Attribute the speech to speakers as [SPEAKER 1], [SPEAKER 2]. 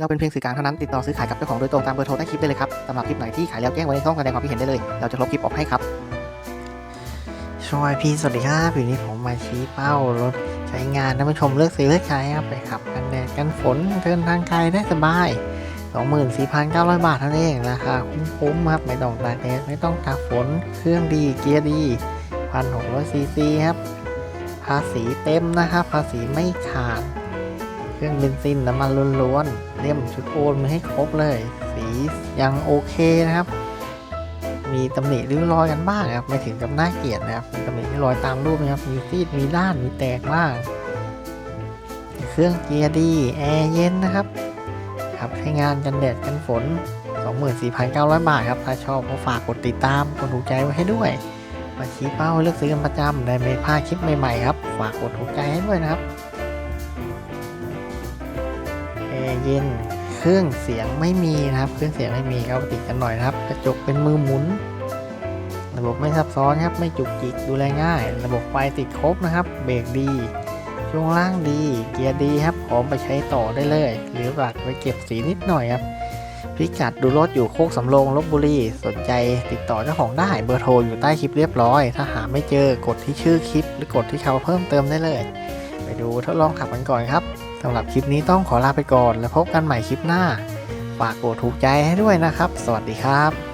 [SPEAKER 1] เราเป็นเพียงสื่อกลางเท่านั้นติดต่อซื้อขายกับเจ้าของโดยตรงตามเบอร์โทรใต้คลิปได้เลยครับสำหรับคลิปไหนที่ขายแล้วแจ้งไว้ในช่องแสดงความคิดเห็นได้เลย เราจะลบคลิปออกให้ครับ
[SPEAKER 2] ช่วยพี่สวัสดีครับอยู่นี้ผมมาชี้เป้ารถใช้งานท่านผู้ชมเลือกซื้อเลือกใช้ครับไปขับกันแดดกันฝนเดินทางไกลได้สบาย 24,900 บาทเท่านั้นเองราคาคุ้มๆครับไม่ต้องตากแดดไม่ต้องตากฝนเครื่องดีเกียร์ดี 1,600ซีซีครับ ภาษีเต็มนะครับ ภาษีไม่ขาด เครื่องเบนซินน้ำมันล้วนๆเลี่ยมชุดโอนมาให้ครบเลย สียังโอเคนะครับ มีตำหนิริ้วรอยกันบ้างครับ ไม่ถึงกับน่าเกลียดนะครับ มีตำหนิริ้วรอยตามรูปนะครับ มีซีด มีด้าน มีแตกบ้าง เครื่องเกียร์ดี แอร์เย็นนะครับ ครับใช้งานกันแดดกันฝน 24,900 บาทครับ ถ้าชอบก็ฝากกดติดตาม กดถูกใจไว้ให้ด้วยมาชี้เป้าเลือกซื้อกันประจำได้ไม่พลาดคลิปใหม่ๆครับ ฝากกดถูกใจให้ด้วยนะครับ เย็น เครื่องเสียงไม่มีนะครับ เครื่องเสียงไม่มีครับติดกันหน่อยนะครับ กระจกเป็นมือหมุน ระบบไม่ซับซ้อนครับ ไม่จุกจิกดูแลง่าย ระบบไฟติดครบนะครับ เบรกดี ช่วงล่างดี เกียร์ดีครับ พร้อมไปใช้ต่อได้เลย หรือฝากไวเก็บสีนิดหน่อยครับพิกัดดูรถอยู่โคกสำโรงลบบุรีสนใจติดต่อเจ้าของได้เบอร์โทรอยู่ใต้คลิปเรียบร้อย ถ้าหาไม่เจอกดที่ชื่อคลิป หรือกดที่คำว่าเพิ่มเติมได้เลย ไปดูทดลองขับกันก่อนครับ สำหรับคลิปนี้ต้องขอลาไปก่อน แล้วพบกันใหม่คลิปหน้า ฝากกดถูกใจให้ด้วยนะครับ สวัสดีครับ